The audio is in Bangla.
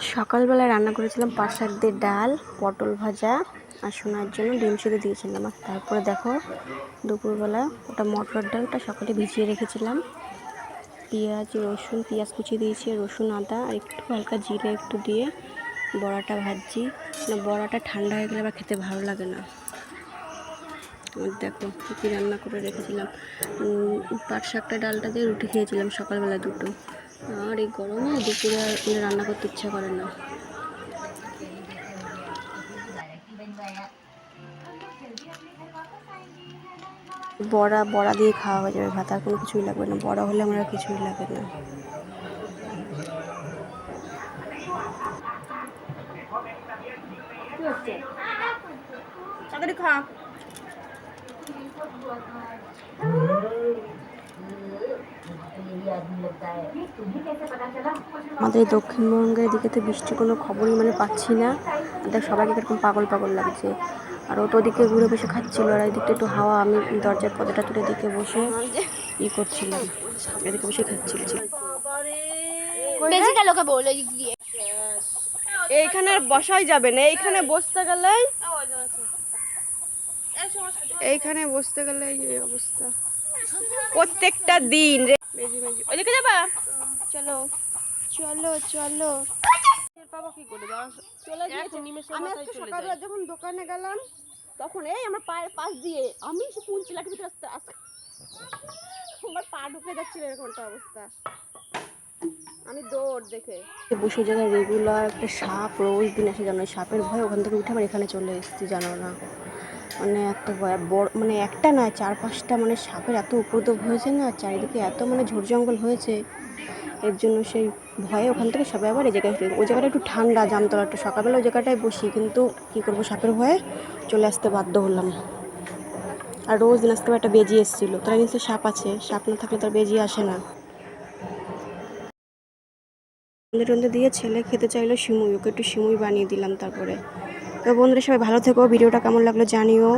সকালবেলা রান্না করেছিলাম পাঁচ শাক দিয়ে ডাল, পটল ভাজা আর শোনার জন্য ডিম সিদ্ধ দিয়েছিলাম। আর তারপরে দেখো দুপুরবেলা ওটা মটর ডালটা সকালে ভিজিয়ে রেখেছিলাম। পেঁয়াজ, রসুন, পেঁয়াজ কুচি দিয়েছি, রসুন, আদা আর একটু হালকা জিরে একটু দিয়ে বড়াটা ভাজছি। না বড়াটা ঠান্ডা হয়ে গেলে আবার খেতে ভালো লাগে না। দেখো কী রান্না করে রেখেছিলাম। পাট শাকটা ডালটা দিয়ে রুটি খেয়েছিলাম সকালবেলা দুটো। আর এই গরমে দুপুরে রান্না করতে ইচ্ছা করে না। বড়া বড়া দিয়ে খাওয়া হয়ে যাবে ভাত, আর কোনো কিছুই লাগবে না। বড়া হলে আমার কিছুই লাগবে না। খা। আমাদের দক্ষিণবঙ্গের দিকে তো বৃষ্টির কোনো খবরই মানে পাচ্ছি না। দেখ সবাইকে এরকম পাগল পাগল লাগছে। আর ও তো ওদিকে ঘুরে বসে খাচ্ছিল আর এদিকটা একটু হাওয়া আমি দরজার পর্দাটা তুলে দিকে বসে ই করছিলাম এদিকে বসে খাচ্ছিল। বেশি গেল বলে দিয়ে। এইখানে আর বসাই যাবে না এইখানে বসতে গেলেই এইখানে বসতে গেলে এই অবস্থা। প্রত্যেকটা দিন মেজি মেজি ওইদিকে যাবা? চলো। চলো চলো। পাবো কি করে? চলে গিয়েছে নিমেষের আমি আজকে সকালবেলা যখন দোকানে গেলাম তখন এই আমার পায়ের পাশ দিয়ে আমি সে কোন চিলাকে ভিতরে আসতে আসতে আমার পা ঢুকে যাচ্ছিল এরকম একটা অবস্থা। আমি দৌড় দেখে। বসে জায়গায় রেগুলার একটা সাপ রোজ দিন আসে জানো সাপের ভয় ওখান থেকে উঠে আমার এখানে চলে এসেছি জানো না। মানে এত বড় মানে একটা না চার পাঁচটা মানে সাপের এত উপদ্রব হয়েছে না, চারিদিকে এত মানে ঝোড় জঙ্গল হয়েছে। এর জন্য সেই ভয়ে ওখান থেকে সবাই আবার এই জায়গায় ওই জায়গাটা একটু ঠান্ডা, জামতলা, একটু সকালবেলা ওই জায়গাটায় বসি, কিন্তু কী করব সাপের ভয়ে চলে আসতে বাধ্য হলাম। আর রোজ দিন আসতে একটা বেজি এসেছিল, তারা নিশ্চয়ই সাপ আছে, সাপ না থাকলে তার বেজি আসে না। সন্ধে টন্ধে দিয়ে ছেলে খেতে চাইলো সিমুই ওকে একটু সিমুই বানিয়ে দিলাম তারপরে। তো বন্ধুরা সবাই ভালো থেকো। ভিডিওটা কেমন লাগল জানিও।